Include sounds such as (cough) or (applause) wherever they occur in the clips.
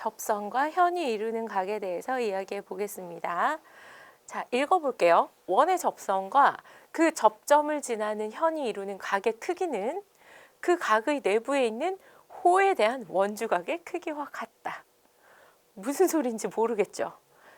접선과 현이 이루는 각에 대해서 이야기해 보겠습니다. 자, 읽어볼게요. 원의 접선과 그 접점을 지나는 현이 이루는 각의 크기는 그 각의 내부에 있는 호에 대한 원주각의 크기와 같다. 무슨 소리인지 모르겠죠.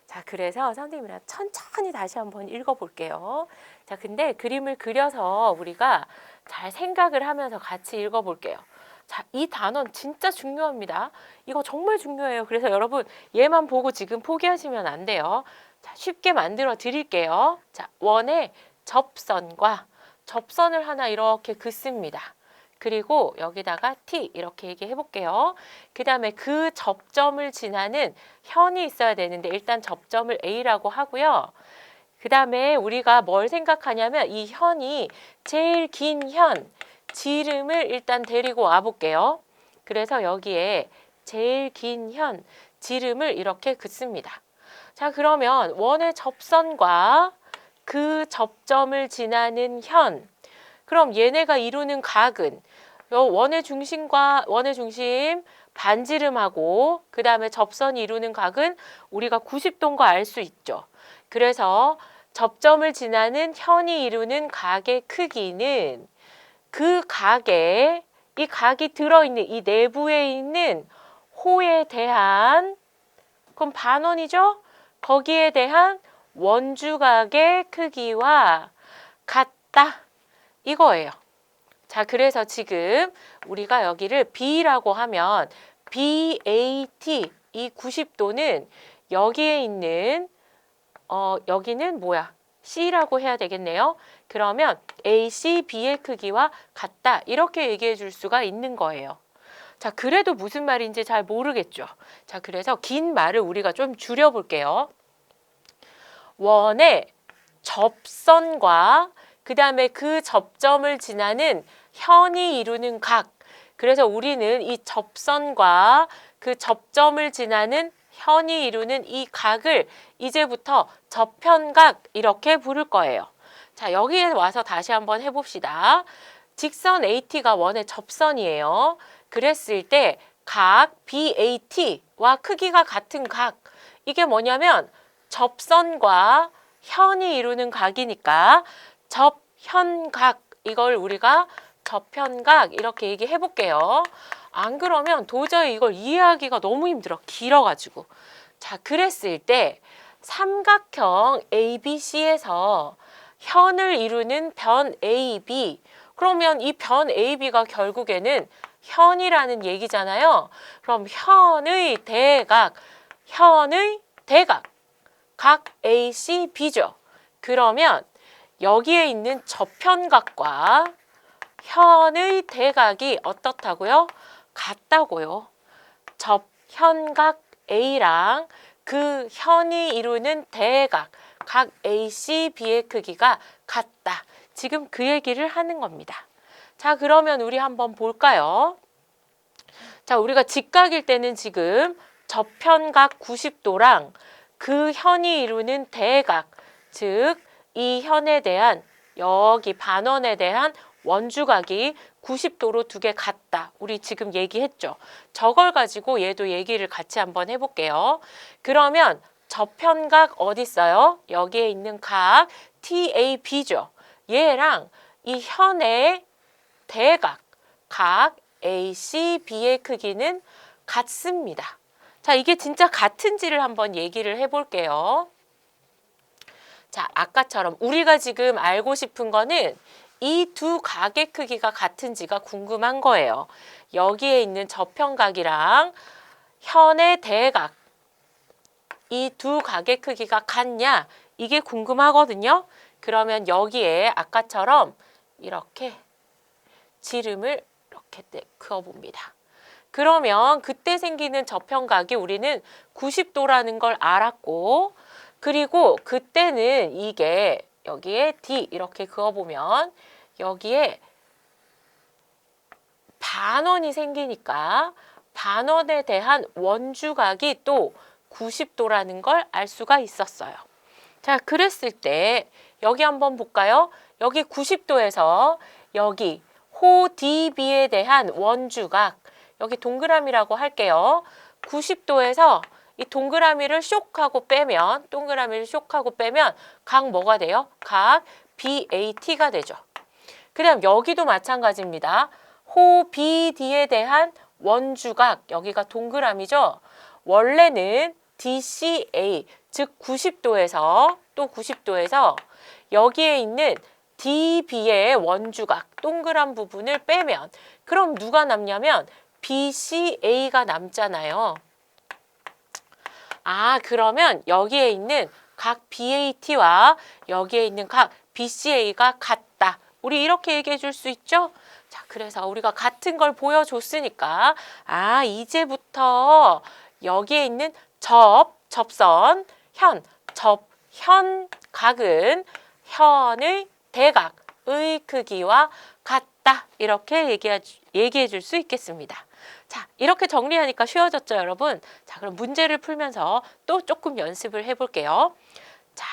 자, 그래서 선생님이랑 천천히 다시 한번 읽어볼게요. 자, 근데 그림을 그려서 우리가 잘 생각을 하면서 같이 읽어볼게요. 자, 이 단원 진짜 중요합니다. 이거 정말 중요해요. 그래서 여러분 얘만 보고 지금 포기하시면 안 돼요. 자, 쉽게 만들어 드릴게요. 자, 원의 접선과 접선을 하나 이렇게 긋습니다. 그리고 여기다가 T 이렇게 얘기해 볼게요. 그 다음에 그 접점을 지나는 현이 있어야 되는데 일단 접점을 A라고 하고요. 그 다음에 우리가 뭘 생각하냐면 이 현이 제일 긴 현, 지름을 일단 데리고 와 볼게요. 그래서 여기에 제일 긴 현, 지름을 이렇게 긋습니다. 자, 그러면 원의 접선과 그 접점을 지나는 현, 그럼 얘네가 이루는 각은 요 원의 중심과 원의 중심 반지름하고 그 다음에 접선이 이루는 각은 우리가 90도인 거알수 있죠. 그래서 접점을 지나는 현이 이루는 각의 크기는 그 각에 이 각이 들어있는 이 내부에 있는 호에 대한 그럼 반원이죠? 거기에 대한 원주각의 크기와 같다. 이거예요. 자, 그래서 지금 우리가 여기를 B라고 하면 BAT 이 90도는 여기에 있는 어, 여기는 뭐야? C라고 해야 되겠네요. 그러면 AC, B의 크기와 같다. 이렇게 얘기해 줄 수가 있는 거예요. 자, 그래도 무슨 말인지 잘 모르겠죠. 자, 그래서 긴 말을 우리가 좀 줄여 볼게요. 원의 접선과 그 다음에 그 접점을 지나는 현이 이루는 각. 그래서 우리는 이 접선과 그 접점을 지나는 현이 이루는 이 각을 이제부터 접현각 이렇게 부를 거예요. 자, 여기에 와서 다시 한번 해봅시다. 직선 AT가 원의 접선이에요. 그랬을 때 각 BAT와 크기가 같은 각. 이게 뭐냐면 접선과 현이 이루는 각이니까 접현각 이걸 우리가 접현각 이렇게 얘기해 볼게요. 안 그러면 도저히 이걸 이해하기가 너무 힘들어. 길어가지고. 자, 그랬을 때 삼각형 ABC에서 현을 이루는 변 AB. 그러면 이 변 AB가 결국에는 현이라는 얘기잖아요. 그럼 현의 대각, 현의 대각, 각 ACB죠. 그러면 여기에 있는 접현각과 현의 대각이 어떻다고요? 같다고요. 접현각 A랑 그 현이 이루는 대각 각 AC, B의 크기가 같다. 지금 그 얘기를 하는 겁니다. 자, 그러면 우리 한번 볼까요? 자, 우리가 직각일 때는 지금 접현각 90도랑 그 현이 이루는 대각, 즉 이 현에 대한 여기 반원에 대한 원주각이 90도로 두 개 같다. 우리 지금 얘기했죠. 저걸 가지고 얘도 얘기를 같이 한번 해볼게요. 그러면 저편각 어디 있어요? 여기에 있는 각 TAB죠. 얘랑 이 현의 대각 각 ACB의 크기는 같습니다. 자, 이게 진짜 같은지를 한번 얘기를 해볼게요. 자, 아까처럼 우리가 지금 알고 싶은 거는 이두 각의 크기가 같은지가 궁금한 거예요. 여기에 있는 저편각이랑 현의 대각 이두 각의 크기가 같냐 이게 궁금하거든요. 그러면 여기에 아까처럼 이렇게 지름을 이렇게 그어봅니다. 그러면 그때 생기는 저편각이 우리는 90도라는 걸 알았고 그리고 그때는 이게 여기에 D 이렇게 그어보면 여기에 반원이 생기니까 반원에 대한 원주각이 또 90도라는 걸 알 수가 있었어요. 자, 그랬을 때 여기 한번 볼까요? 여기 90도에서 여기 호 DB에 대한 원주각 여기 동그라미라고 할게요. 90도에서 이 동그라미를 쇽하고 빼면 동그라미를 쇽하고 빼면 각 뭐가 돼요? 각 BAT가 되죠. 그다음 여기도 마찬가지입니다. 호 BD에 대한 원주각 여기가 동그라미죠. 원래는 DCA 즉 90도에서 또 90도에서 여기에 있는 DB의 원주각 동그란 부분을 빼면 그럼 누가 남냐면 BCA가 남잖아요. 아, 그러면 여기에 있는 각 BAT와 여기에 있는 각 BCA가 같다. 우리 이렇게 얘기해 줄 수 있죠? 자, 그래서 우리가 같은 걸 보여줬으니까, 아, 이제부터 여기에 있는 접, 접선, 현, 접, 현, 각은 현의 대각의 크기와 같다. 이렇게 얘기해, 얘기해 줄 수 있겠습니다. 자, 이렇게 정리하니까 쉬워졌죠, 여러분? 자, 그럼 문제를 풀면서 또 조금 연습을 해볼게요. 자,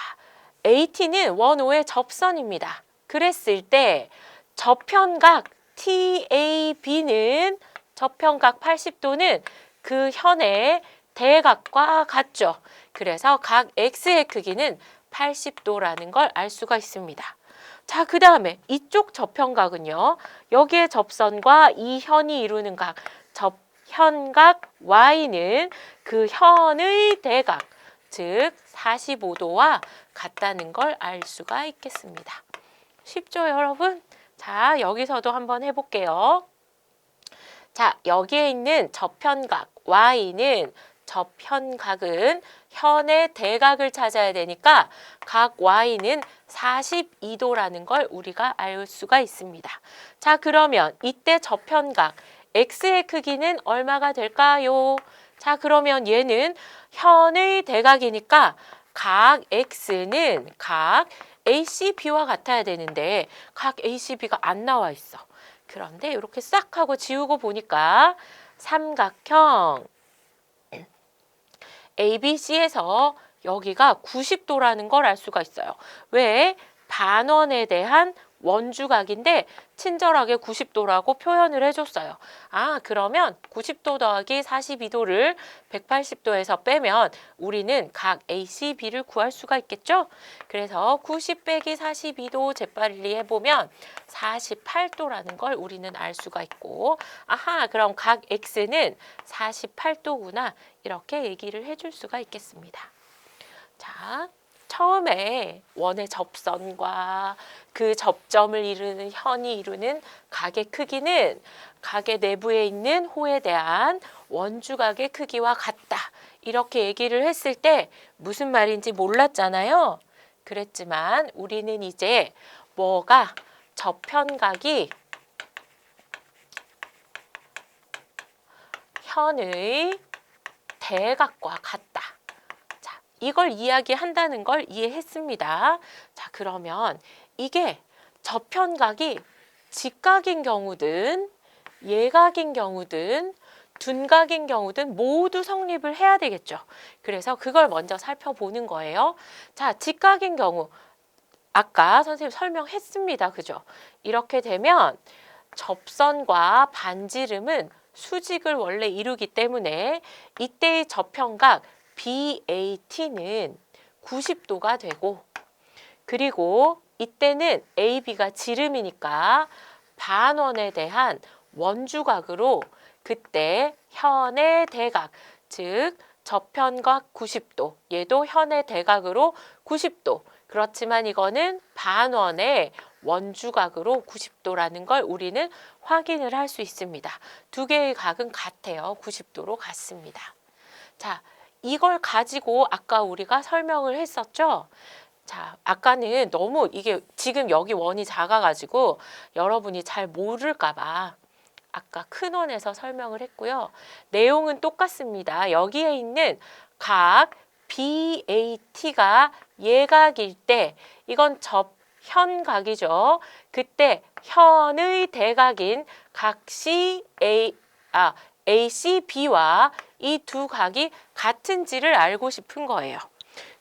AT는 원오의 접선입니다. 그랬을 때 저편각 TAB는 저편각 80도는 그 현의 대각과 같죠. 그래서 각 X의 크기는 80도라는 걸 알 수가 있습니다. 자, 그 다음에 이쪽 저편각은요. 여기에 접선과 이 현이 이루는 각, 접현각 Y는 그 현의 대각, 즉 45도와 같다는 걸 알 수가 있겠습니다. 쉽죠, 여러분? 자, 여기서도 한번 해볼게요. 자, 여기에 있는 저편각 Y는 저편각은 현의 대각을 찾아야 되니까 각 Y는 42도라는 걸 우리가 알 수가 있습니다. 자, 그러면 이때 저편각 X의 크기는 얼마가 될까요? 자, 그러면 얘는 현의 대각이니까 각 X는 각 ACB와 같아야 되는데 각 ACB가 안 나와 있어. 그런데 이렇게 싹 하고 지우고 보니까 삼각형 (clears throat) ABC에서 여기가 90도라는 걸 알 수가 있어요. 왜? 반원에 대한 원주각인데 친절하게 90도라고 표현을 해줬어요. 아 그러면 90도 더하기 42도를 180도에서 빼면 우리는 각 ACB를 구할 수가 있겠죠? 그래서 90 빼기 42도 재빨리 해보면 48도라는 걸 우리는 알 수가 있고 아하 그럼 각 X는 48도구나 이렇게 얘기를 해줄 수가 있겠습니다. 자 처음에 원의 접선과 그 접점을 이루는 현이 이루는 각의 크기는 각의 내부에 있는 호에 대한 원주각의 크기와 같다. 이렇게 얘기를 했을 때 무슨 말인지 몰랐잖아요. 그랬지만 우리는 이제 뭐가 저편각이 현의 대각과 같다. 이걸 이야기한다는 걸 이해했습니다. 자, 그러면 이게 저편각이 직각인 경우든 예각인 경우든 둔각인 경우든 모두 성립을 해야 되겠죠. 그래서 그걸 먼저 살펴보는 거예요. 자, 직각인 경우 아까 선생님 설명했습니다. 그죠? 이렇게 되면 접선과 반지름은 수직을 원래 이루기 때문에 이때의 저편각 BAT는 90도가 되고 그리고 이때는 AB가 지름이니까 반원에 대한 원주각으로 그때 현의 대각 즉 저편각 90도 얘도 현의 대각으로 90도 그렇지만 이거는 반원의 원주각으로 90도라는 걸 우리는 확인을 할 수 있습니다. 두 개의 각은 같아요. 90도로 같습니다. 자, 이걸 가지고 아까 우리가 설명을 했었죠. 자, 아까는 너무 이게 지금 여기 원이 작아가지고 여러분이 잘 모를까봐 아까 큰 원에서 설명을 했고요. 내용은 똑같습니다. 여기에 있는 각 BAT가 예각일 때 이건 접 현각이죠. 그때 현의 대각인 각 CA 아 ACB와 이 두 각이 같은지를 알고 싶은 거예요.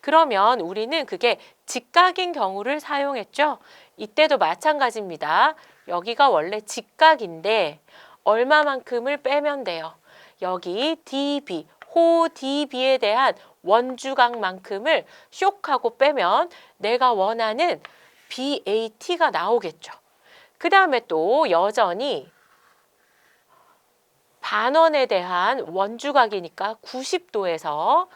그러면 우리는 그게 직각인 경우를 사용했죠. 이때도 마찬가지입니다. 여기가 원래 직각인데 얼마만큼을 빼면 돼요. 여기 DB, 호 DB에 대한 원주각만큼을 쇼하고 빼면 내가 원하는 BAT가 나오겠죠. 그 다음에 또 여전히 반원에 대한 원주각이니까 90도에서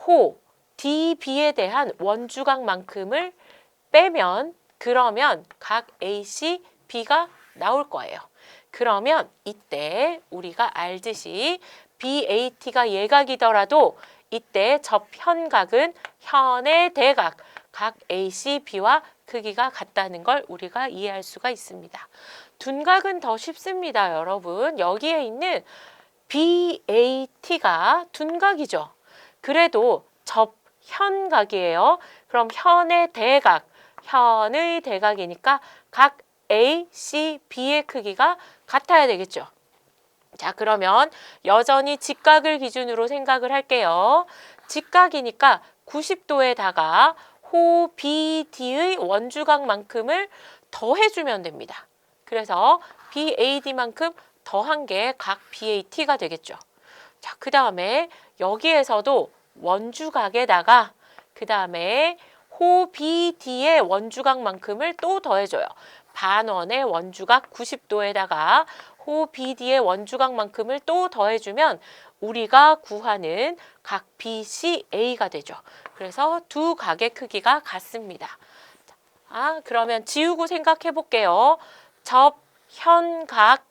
호 DB에 대한 원주각만큼을 빼면 그러면 각 AC, B가 나올 거예요. 그러면 이때 우리가 알듯이 BAT가 예각이더라도 이때 접현각은 현의 대각 각 AC, B와 크기가 같다는 걸 우리가 이해할 수가 있습니다. 둔각은 더 쉽습니다, 여러분. 여기에 있는 BAT가 둔각이죠. 그래도 접현각이에요. 그럼 현의 대각, 현의 대각이니까 각 A, C, B의 크기가 같아야 되겠죠. 자, 그러면 여전히 직각을 기준으로 생각을 할게요. 직각이니까 90도에다가 호 BD의 원주각만큼을 더해주면 됩니다. 그래서 BAD만큼 더한 게 각 BAT가 되겠죠. 자, 그 다음에 여기에서도 원주각에다가 그 다음에 호 BD의 원주각만큼을 또 더해줘요. 반원의 원주각 90도에다가 호 BD의 원주각만큼을 또 더해주면 우리가 구하는 각 BCA가 되죠. 그래서 두 각의 크기가 같습니다. 아, 그러면 지우고 생각해 볼게요. 접, 현, 각,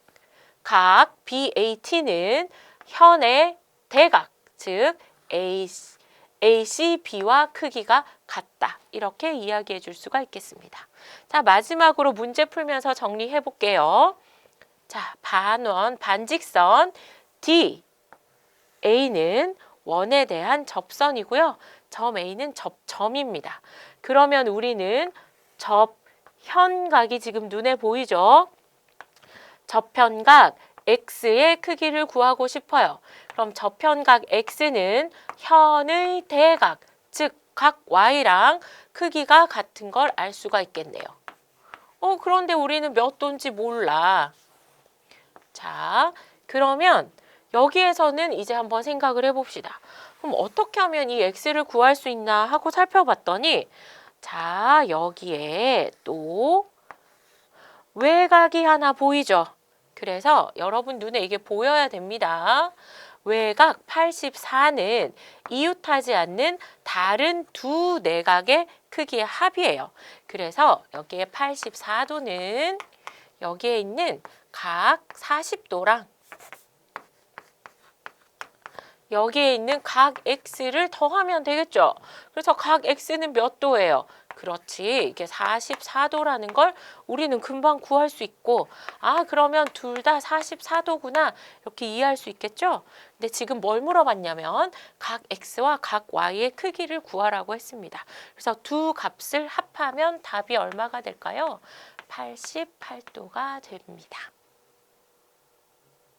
각 BAT는 현의 대각, 즉 AC, ACB와 크기가 같다. 이렇게 이야기해 줄 수가 있겠습니다. 자, 마지막으로 문제 풀면서 정리해 볼게요. 자, 반원, 반직선 D, A는 원에 대한 접선이고요. 점 A는 접점입니다. 그러면 우리는 접 현각이 지금 눈에 보이죠? 접현각 X의 크기를 구하고 싶어요. 그럼 접현각 X는 현의 대각, 즉 각 Y랑 크기가 같은 걸 알 수가 있겠네요. 어, 그런데 우리는 몇 도인지 몰라. 자, 그러면 여기에서는 이제 한번 생각을 해봅시다. 그럼 어떻게 하면 이 x를 구할 수 있나 하고 살펴봤더니 자, 여기에 또 외곽이 하나 보이죠? 그래서 여러분 눈에 이게 보여야 됩니다. 외곽 84는 이웃하지 않는 다른 두 내각의 크기의 합이에요. 그래서 여기에 84도는 여기에 있는 각 40도랑 여기에 있는 각 x를 더하면 되겠죠. 그래서 각 x는 몇 도예요? 그렇지. 이게 44도라는 걸 우리는 금방 구할 수 있고 아 그러면 둘 다 44도구나 이렇게 이해할 수 있겠죠? 근데 지금 뭘 물어봤냐면 각 x와 각 y의 크기를 구하라고 했습니다. 그래서 두 값을 합하면 답이 얼마가 될까요? 88도가 됩니다.